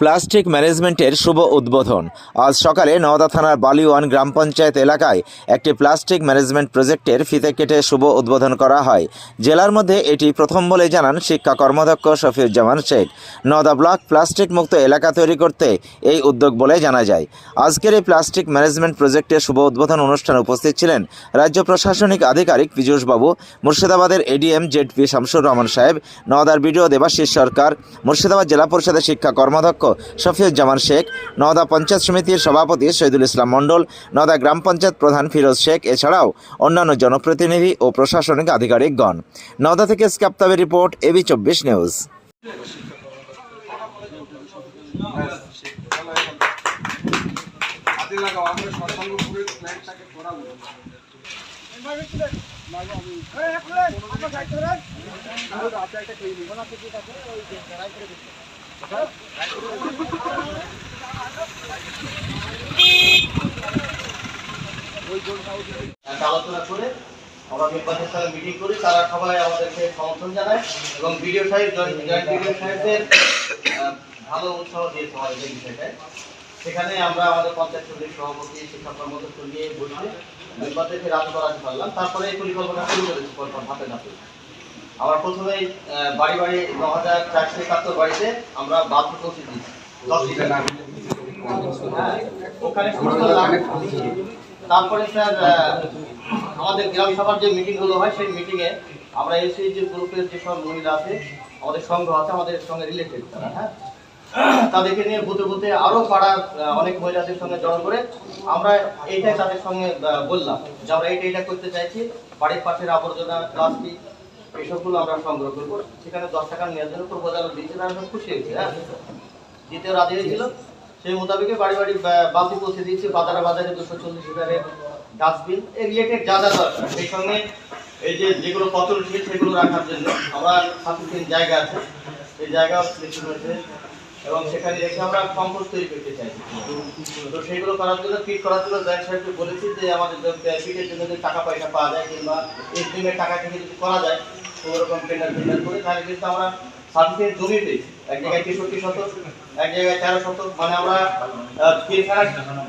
Plastic ম্যানেজমেন্টের শুভ উদ্বোধন। আজ সকালে নওদা থানার বালিওয়ান গ্রাম পঞ্চায়েত এলাকায় একটি প্লাস্টিক ম্যানেজমেন্ট প্রজেক্টের ফিতে কেটে শুভ উদ্বোধন করা হয়। জেলার মধ্যে এটি প্রথম বলে জানান শিক্ষা কর্মদক্ষ শফিউজ্জামান শেখ। নওদা ব্লক প্লাস্টিক মুক্ত এলাকা তৈরি করতে এই উদ্যোগ বলে জানা যায়। আজকের এই প্লাস্টিক ম্যানেজমেন্ট প্রজেক্টের শুভ উদ্বোধন অনুষ্ঠানে উপস্থিত ছিলেন রাজ্য প্রশাসনিক আধিকারিক পীযূষ বাবু মুর্শিদাবাদের এডিএম জেডপি শামসুর রহমান সাহেব, নওদার বিডিও দেবাশিস সরকার, মুর্শিদাবাদ জেলা পরিষদের শিক্ষা কর্মাধ্যক্ষ শফিউজ্জামান শেখ, নওদা পঞ্চায়েত সমিতির সভাপতি শহীদুল ইসলাম মণ্ডল, নওদা গ্রাম পঞ্চায়েত প্রধান ফিরোজ শেখ, এছাড়াও অন্যান্য জনপ্রতিনিধি ও প্রশাসনিক আধিকারিকগণ। নওদা থেকে স্কাপ্তাবের রিপোর্ট, এবি চব্বিশ নিউজ। লাগাও আমরা সৎসঙ্গপুরের প্ল্যানটাকে করাবো একটা আলোচনা করে আমরা নির্বাচনের সঙ্গে মিটিং করি, তারা সবাই আমাদেরকে সমর্থন জানায় এবং বিডিও সাহেব ভালো উৎসাহ দিয়েছে আমাদের এই বিষয়টায়। সেখানে আমরা আমাদের পঞ্চায়েত সমিতির সভাপতি শিক্ষা কর্মদক্ষ নিয়ে বসে নির্বাচনকে রাজ করাতে পারলাম। তারপরে এই পরিকল্পনা শুরু করেছি, পরপর ধাপে ধাপে। আমরা প্রথমেই বাড়ি বাড়ি ন হাজার চারশো একাত্তর বাড়িতে আমরা বাথরুম পৌঁছে দিয়েছি। হ্যাঁ, ওখানে তারপরে স্যার আমাদের গ্রাম সভার যে মিটিংগুলো হয় সেই মিটিং এ আমরা এসএইচজি গ্রুপের যেসব মহিলা আছে আমাদের সংঘ আছে আমাদের সঙ্গে রিলেটেড তারা হ্যাঁ? তাদেরকে নিয়ে বুথে বুথে আরও পাড়ার অনেক মহিলাদের সঙ্গে জড়ো করে আমরা এইটাই তাদের সঙ্গে বললাম যে আমরা এইটা এইটা করতে চাইছি। বাড়ির পাশের আবর্জনা প্লাস্টিক এইসবগুলো আমরা সংগ্রহ করব। সেখানে দশ টাকা নেওয়ার জন্য প্রপোজাল দিয়েছে, তারা সব খুশি হয়েছে হ্যাঁ? দ্বিতীয় রাজি হয়েছিল। সেই মোতাবেকে বাড়ি বাড়ি বালতি পৌঁছে দিয়েছি, বাজারে বাজারে দুশো চল্লিশ লিটারের ডাস্টবিন। এই রিলেটেড যা যা দরকার, সেই সঙ্গে এই যে যেগুলো পচন শিট সেগুলো রাখার জন্য আমরা সাফিসিয়েন্ট জায়গা আছে। সেই জায়গাও সিলেকশন হয়েছে এবং সেখানে রেখে আমরা কম্পোস্ট তৈরি করতে চাইছি তো সেইগুলো করার জন্য ফিট করার জন্য জয়েন্ট সাহেবকে বলেছি যে আমাদের ফিটের জন্য যদি টাকা পয়সা পাওয়া যায় কিংবা এসডিএমের টাকা থেকে যদি করা যায় কোনো টেন্ডার টেন্ডার করে তাহলে কিন্তু আমরা সাফিসিয়েন্ট জমি পেয়েছি এক জায়গায় তেষট্টি শতক এক জায়গায় তেরো শতক মানে আমরা আহ, তিনখানা তিনখানা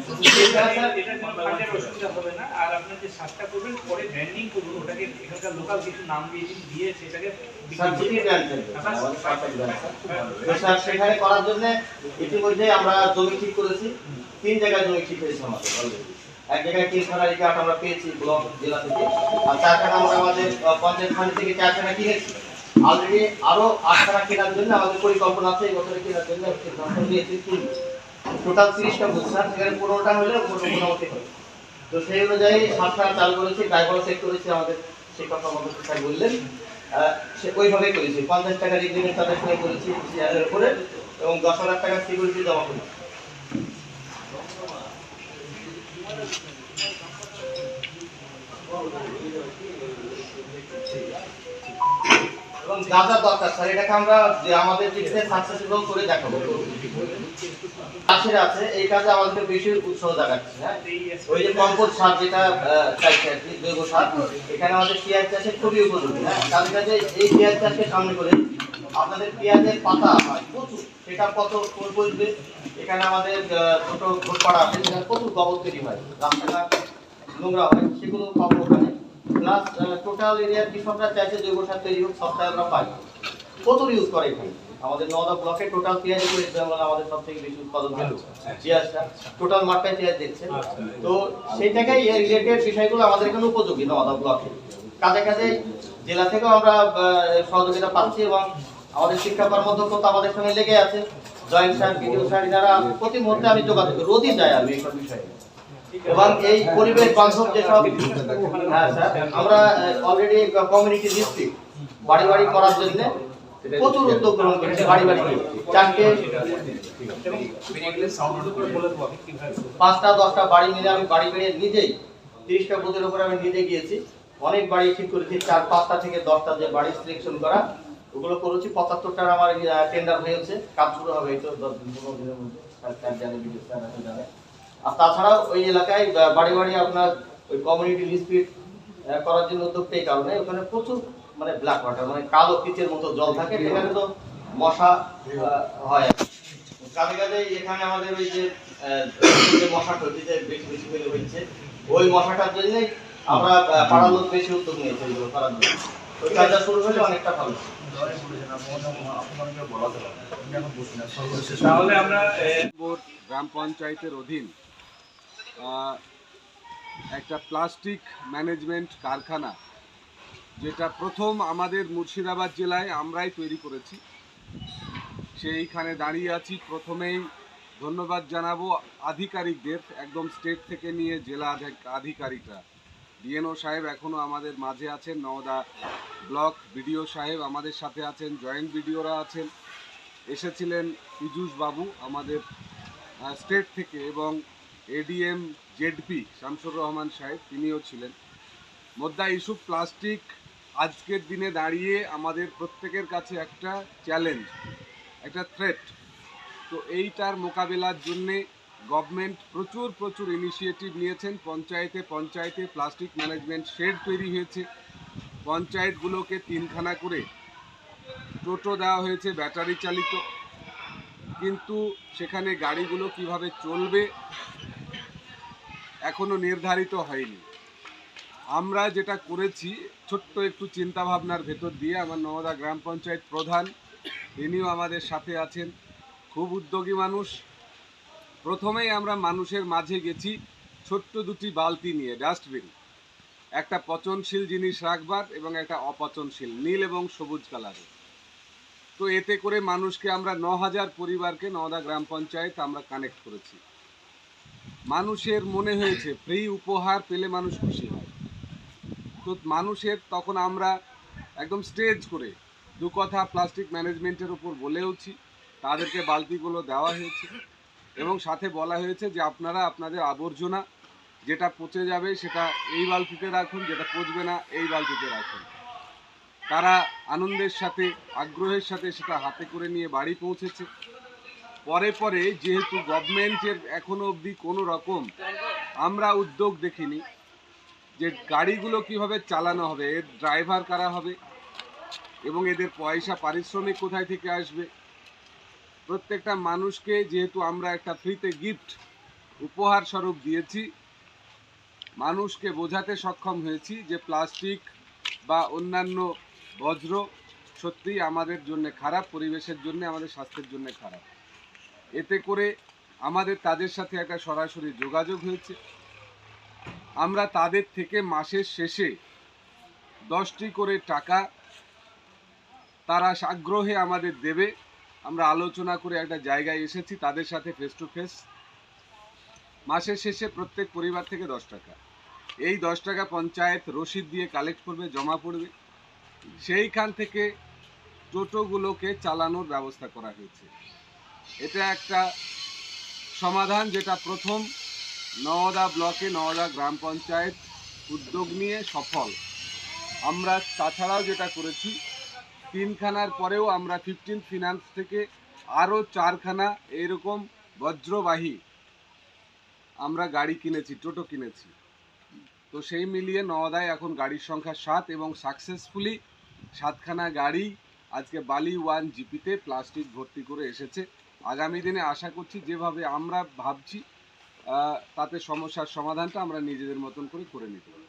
স্যার এটা কোনো ফান্ডের অসুবিধা হবে না। আর আপনি যে সাতটা করবেন পরে ব্র্যান্ডিং করুন ওটাকে এখানকার লোকাল কিছু নাম দিয়ে দিয়ে সেটাকে বিক্রি স্যার করুন। জিটি ব্র্যান্ড থাকবে আমাদের পারফেক্ট ব্র্যান্ড স্যার। তো স্যার সেখানে করার জন্য ইতিমধ্যে আমরা জমি ঠিক করেছি। তিন জায়গায় জমি ঠিক হয়েছে আমাদের অলরেডি এক জায়গায় আমরা পেয়েছি ব্লক, জেলা থেকে। আর আমরা আমাদের পঞ্চায়েত থেকে কেনার জন্য আমাদের পরিকল্পনা আছে বছরে টোটাল হবে। তো সেই অনুযায়ী চাল করেছি ড্রাইভার সেট আমাদের সে ওইভাবেই পঞ্চাশ টাকা তাদের শেয়ারের উপরে, এবং দশ হাজার টাকা সিকিউরিটি জমা করেছি। যা দরকার, স্যার, এটাকে আমরা যে আমাদের সাকসেসফুল করে দেখাবো। আছে বেশি উৎসাহ জাগাচ্ছে হ্যাঁ? এখানে আমাদের পেঁয়াজ হ্যাঁ? এই পেঁয়াজ করে পেঁয়াজের পাতা হয়, প্রচুর, সেটা কত এখানে আমাদের ছোট আছে তৈরি হয় নোংরা হয়, সেগুলো পাবো ওখানে। প্লাস টোটাল এরিয়ার কৃষকরা চাইছে জৈব সার তৈরি হোক সস্তায় আমরা পাই। প্রচুর ইউজ করে এখানে? আমাদের নওদা ব্লকে টোটাল পেঁয়াজ করে আমাদের সব থেকে বেশি উৎপাদন হলো পেঁয়াজটা টোটাল মাঠটাই পেঁয়াজ দেখছে। তো সেই জায়গায় এই রিলেটেড বিষয়গুলো আমাদের এখানে উপযোগী নওদা ব্লকে। কাজে কাজে জেলা থেকেও আমরা সহযোগিতা পাচ্ছি এবং আমাদের শিক্ষা কর্মদক্ষ তো আমাদের সঙ্গে লেগে আছে। জয়েন্ট স্যার বিডিও স্যার যারা প্রতি মুহূর্তে আমি যোগাযোগ। রোজই যাই আমি এইসব বিষয়ে। এবং এই পরিবেশ বান্ধব যেসব হ্যাঁ আমরা অলরেডি কমিউনিটি ডিস্ট্রিক্ট বাড়ি বাড়ি করার জন্য। প্রচুর উদ্যোগ গ্রহণ করেছে বাড়ি বাড়ি চারটে পাঁচটা, দশটা বাড়ি মিলে আমি বাড়ি বেরিয়ে নিজেই, তিরিশটা বুথের উপরে আমি নিজে গিয়েছি। অনেক বাড়ি ঠিক করেছি, চার, পাঁচটা থেকে দশটা যে বাড়ি সিলেকশন করা, ওগুলো করেছি। পঁচাত্তরটার আমার টেন্ডার হয়েছে। কাজ শুরু হবে, এই তো দশ দিনের মধ্যে। আর তাছাড়াও ওই এলাকায় বাড়ি বাড়ি আপনার ওই কমিউনিটি ডিসপিউট করার জন্য উদ্যোগটা এই কারণে ওখানে প্রচুর মানে ব্ল্যাক ওয়াটার মানে কালো পিচের মতো জল থাকে সেখানে তো মশা হয়। কাজে কাজে এখানে আমাদের ওই যে আহ, যে বেশি বেশি করে হচ্ছে ওই মশাটার জন্যই আমরা পাড়ার লোক বেশি উদ্যোগ নিয়েছি ওইগুলো করার জন্য। ওই কাজটা শুরু হলে অনেকটা ভালো। তাহলে আমরা গ্রাম পঞ্চায়েতের অধীন একটা প্লাস্টিক ম্যানেজমেন্ট কারখানা, যেটা প্রথম আমাদের মুর্শিদাবাদ জেলায় আমরাই তৈরি করেছি। সেইখানে দাঁড়িয়ে আছি। প্রথমেই ধন্যবাদ জানাব আধিকারিকদের, একদম স্টেট থেকে নিয়ে জেলা আধিক- আধিকারিকরা। ডিএনও সাহেব এখনও আমাদের মাঝে আছেন, নওদা ব্লক বিডিও সাহেব আমাদের সাথে আছেন, জয়েন্ট বিডিওরা আছেন। এসেছিলেন পীযূষ বাবু আমাদের স্টেট থেকে এবং এডিএম জেডপি শামসুর রহমান সাহেব, তিনিও ছিলেন। মোদ্দা ইস্যু প্লাস্টিক আজকের দিনে দাঁড়িয়ে আমাদের প্রত্যেকের কাছে একটা চ্যালেঞ্জ, একটা থ্রেট তো এইটার মোকাবেলার জন্যে গভর্নমেন্ট প্রচুর প্রচুর ইনিশিয়েটিভ নিয়েছেন। পঞ্চায়েতে পঞ্চায়েতে প্লাস্টিক ম্যানেজমেন্ট শেড তৈরি হয়েছে। পঞ্চায়েতগুলোকে তিনখানা করে টোটো দেওয়া হয়েছে ব্যাটারি চালিত। কিন্তু সেখানে গাড়িগুলো কীভাবে চলবে এখনও নির্ধারিত হয়নি। আমরা যেটা করেছি, ছোট্ট একটু চিন্তা ভাবনার ভেতর দিয়ে আমার নওদা গ্রাম পঞ্চায়েত প্রধান, তিনিও আমাদের সাথে আছেন, খুব উদ্যোগী মানুষ। প্রথমেই আমরা মানুষের মাঝে গেছি ছোট্ট দুটি বালতি নিয়ে, ডাস্টবিন। একটা পচনশীল জিনিস রাখবার এবং একটা অপচনশীল, নীল এবং সবুজ কালারের। তো এতে করে মানুষকে আমরা ন হাজার পরিবারকে নওদা গ্রাম পঞ্চায়েত আমরা কানেক্ট করেছি। মানুষের মনে হয়েছে ফ্রি উপহার পেলে মানুষ খুশি হয়। তো মানুষের তখন আমরা একদম স্টেজ করে দু কথা প্লাস্টিক ম্যানেজমেন্টের উপর বলেওছি, তাদেরকে বালতিগুলো দেওয়া হয়েছে এবং সাথে বলা হয়েছে যে আপনারা আপনাদের আবর্জনা যেটা পচে যাবে সেটা এই বালতিতে রাখুন, যেটা পচবে না এই বালতিতে রাখুন। তারা আনন্দের সাথে, আগ্রহের সাথে সেটা হাতে করে নিয়ে বাড়ি পৌঁছেছে। পরে পরে যেহেতু গভর্নমেন্টের এখনও অবধি কোনো রকম আমরা উদ্যোগ দেখিনি যে গাড়িগুলো কীভাবে চালানো হবে, এর ড্রাইভার কারা হবে এবং এদের পয়সা পারিশ্রমিক কোথায় থেকে আসবে। প্রত্যেকটা মানুষকে যেহেতু আমরা একটা ফ্রিতে গিফট উপহার স্বরূপ দিয়েছি, মানুষকে বোঝাতে সক্ষম হয়েছি যে প্লাস্টিক বা অন্যান্য বজ্র সত্যিই আমাদের জন্য খারাপ, পরিবেশের জন্য, আমাদের স্বাস্থ্যের জন্য খারাপ। এতে করে আমাদের তাদের সাথে একটা সরাসরি যোগাযোগ হয়েছে। আমরা তাদের থেকে মাসের শেষে দশটি করে টাকা তারা আগ্রহে আমাদের দেবে। আমরা আলোচনা করে একটা জায়গায় এসেছি তাদের সাথে ফেস টু ফেস মাসের শেষে প্রত্যেক পরিবার থেকে দশ টাকা। এই দশ টাকা পঞ্চায়েত রসিদ দিয়ে কালেক্ট করবে, জমা পড়বে। সেইখান থেকে টোটোগুলোকে চালানোর ব্যবস্থা করা হয়েছে। এটা একটা সমাধান যেটা প্রথম নওদা ব্লকে নওদা গ্রাম পঞ্চায়েত উদ্যোগ নিয়ে সফল। আমরা তাছাড়াও যেটা করেছি, তিনখানার পরেও আমরা ফিফটিন ফিনান্স থেকে আরও চারখানা এরকম বজ্রবাহী আমরা গাড়ি কিনেছি, টোটো কিনেছি। তো সেই মিলিয়ে নওদায় এখন গাড়ির সংখ্যা সাত এবং সাকসেসফুলি সাতখানা গাড়ি আজকে বালি ওয়ান জিপিতে প্লাস্টিক ভর্তি করে এসেছে। আগামী দিনে আশা করছি যেভাবে আমরা ভাবছি তাতে সমস্যার সমাধানটা আমরা নিজেদের মতন করে করে নিতে পারি